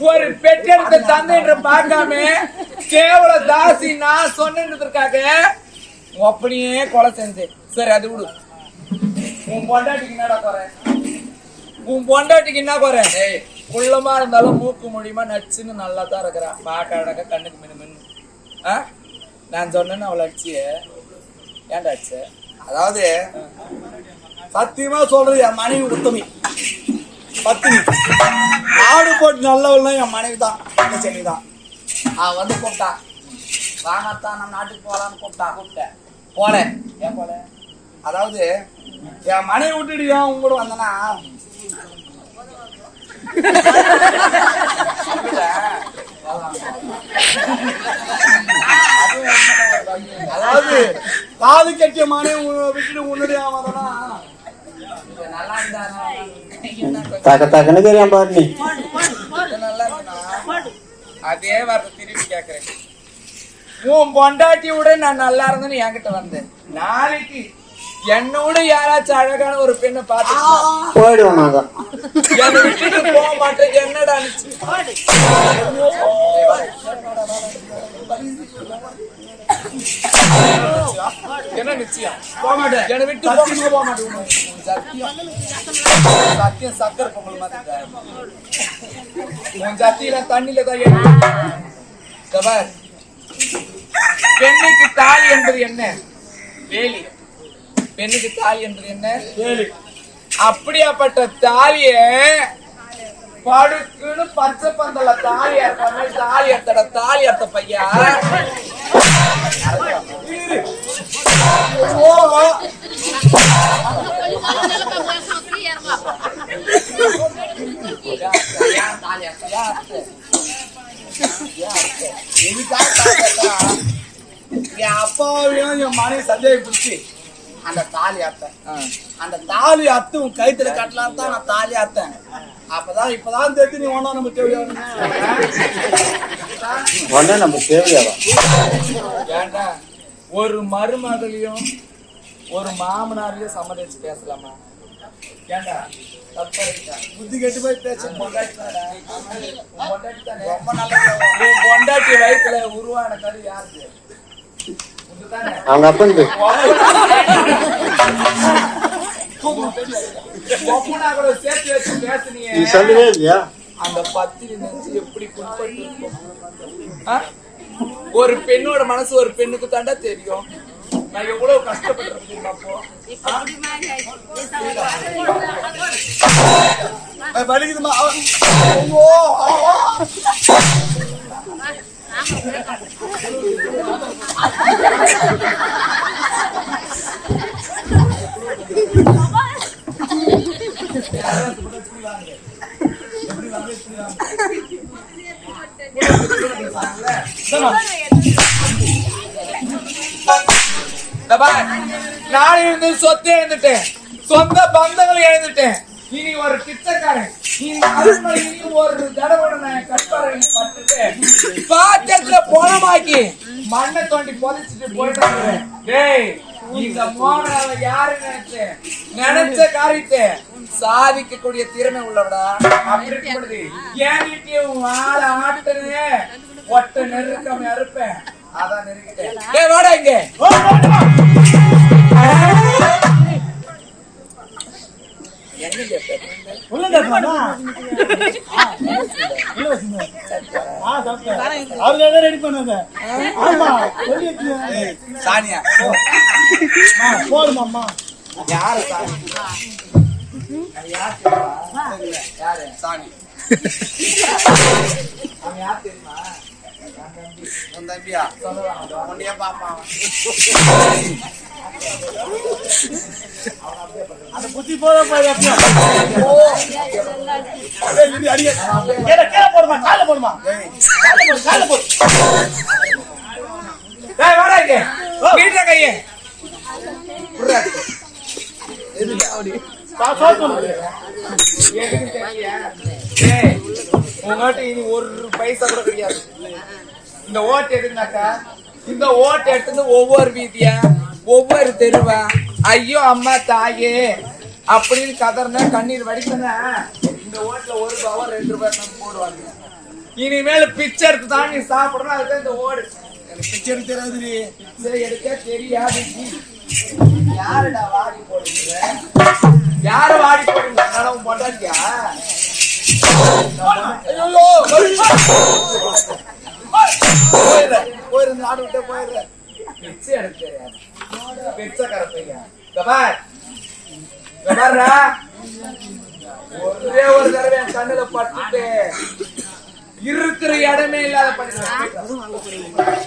ஒரு பெற்றெடுத்த தந்தை என்று பார்க்காம கேவல தாசி நான் சொன்னதுக்காக அப்படியே கொலை செஞ்சேன். சரி அது விடு. உன் பொண்டாட்டிக்கு என்னடா குறை? உன் பொண்டாட்டிக்கு என்ன குறை? குள்ளமா இருந்தாலும் மூக்கு மூலியமா நச்சுன்னு நல்லா தான் இருக்கிறான் பார்க்க அழகா கண்ணுக்கு மின்னு மின்னு. ஆ? நான் சொன்னேன்னு அவளை அடிச்சு ஏன்டா அடிச்சு? அதாவது சத்தியமா சொல்றது என் மனைவி உத்தமி. பத்தினி. ஆடு போட்டு நல்லவள்னா என் மனைவி தான் என் செடி தான் அவன் வந்து கூப்பிட்டான் வாங்கத்தான் நம்ம நாட்டுக்கு போகலான்னு கூப்பிட்டான் கூப்பிட்டேன் போல. ஏன் போல? அதாவது என் மனைவி விட்டுட்டு ஏன் உங்க கூட வந்தனா அதாவது காது கட்டிய மனைவி விட்டுட்டு உன்னுடைய வந்தனா நல்லா இருந்தா தக்க தக்கன்னு தெரியும் பாரு. அதே வார்த்தை திருப்பி கேக்குறேன். உன் பொண்டாட்டி விட நான் நல்லா இருந்தேன்னு என்கிட்ட வந்தேன். நாளைக்கு என்னோட யாராச்சும் அழகான ஒரு பெண்ணை பார்த்து போயிடுவோம் நாங்க என்னை விட்டுட்டு போக மாட்டேன். என்னடா என்ன நிச்சயம்? போக மாட்டேன். என்னை விட்டு போக மாட்டேன். சத்தியம் சக்கரை பொங்கல் மாதிரி. உன் சத்தியில தான் பார். பெண்ணுக்கு தாலி என்பது என்ன வேலி பெண்ணுக்கு தாலி என்பது என்ன சரி அப்படியாப்பட்ட தாலிய படுக்குன்னு பச்சை பந்தல தாலி அறுத்த தாலி அறுத்தட தாலி அறுத்த பையா ஏன் தாலி அறுத்த? ஏன் அறுத்த? ஏன் அறுத்த? எதுக்காக தாலி அறுத்தா? என் அப்பாவையும் என் மனைவி சந்தேகம் பிடிச்சி அந்த தாலி அத்தேன். அந்த தாலி அத்து உன் கைத்துல கட்டலாம் தான் நான் தாலி அத்தேன். அப்பதான் இப்பதான் தெரிஞ்சு நீ ஒன்னா நம்ம தேவையான. உடனே நம்ம தேவையாதான் ஏன்டா ஒரு மருமகளையும் ஒரு மாமனாரையும் சம்மதிச்சு பேசலாமா? இருக்கா? புத்தி கெட்டு போய் பேச பொண்டாட்டி வயித்துல உருவான கரு யாருக்கு? அவங்க அப்பனுக்கு. நீ சொல்லவே இல்லையா அந்த பத்திரி நெஞ்சு எப்படி புண்பட்டு இருக்கும்? ஆ? ஒரு பெண்ணோட மனசு ஒரு பெண்ணுக்கு தாண்டா தெரியும் நான் எவ்வளவு கஷ்டப்பட்டிருக்கேன் வலிக்குதுமா? ஐயோ இந்த பார், நான் இருந்து சொத்து எழுந்துட்டேன் சொந்த பந்தங்கள் எழுந்துட்டேன் இனி ஒரு பிச்சைக்காரன் இந்த அரண்மனையில் ஒரு தடவை நான் கட்பாறையில் பட்டுட்டு பாத்திரத்துல போனமாக்கி மண்ணை தோண்டி புதைச்சிட்டு போயிட்டு டேய் இந்த மோகனாவை யாரு நினைச்சு? நினைச்ச காரியத்தை சாதிக்கக்கூடிய திறமை உள்ளவடா. அப்படி இருக்கும்பொழுது என் வீட்டையும் ஆள ஆட்டுனே ஒட்ட நெருக்கம் அறுப்பேன். அதான் நெருக்கிட்டேன் உள்ள ரெடி பண்ணாங்க ஆமா சானியா யாரு யாரு சாணி அவன் யார் தெரியுமா உன் தம்பியா உன்னையே பாப்பான் அந்த புத்தி போத கீழே போடுமா கால போடுமா கால போடு கால போடு வாடா இங்க வீட்டுல கையே உங்ககிட்ட இனி ஒரு பைசா கூட கிடையாது இந்த ஓட்டு எதுனாக்கா இந்த ஓட்டு எடுத்து ஒவ்வொரு வீதியா ஒவ்வொரு தெருவா ஐயோ அம்மா தாயே. அப்படின்னு கதறன கண்ணீர் வடிக்கனா இந்த ஓட்டுல ஒரு ரூபாவோ ரெண்டு ரூபாய் போடுவாங்க. இனிமேல் பிச்சை எடுத்து தான் நீ சாப்பிடணும் அதுதான் இந்த ஓடு. எனக்கு பிச்சை எடுக்க தெரியாதுடி பிச்சை எடுக்க தெரியாது யாருடா வாடி போடுங்க யாரு வாடி போடுங்க நடவும் பொண்டாட்டியா? போயிடுறேன். போயிடுறேன். நாடு விட்டே போயிடுறேன். பிச்சை எடுக்க தெரியாது. ஒரே ஒரு தடவை என் கண்ணுல பட்டுட்டு இருக்கிற இடமே இல்லாத பண்ணிடுவேன்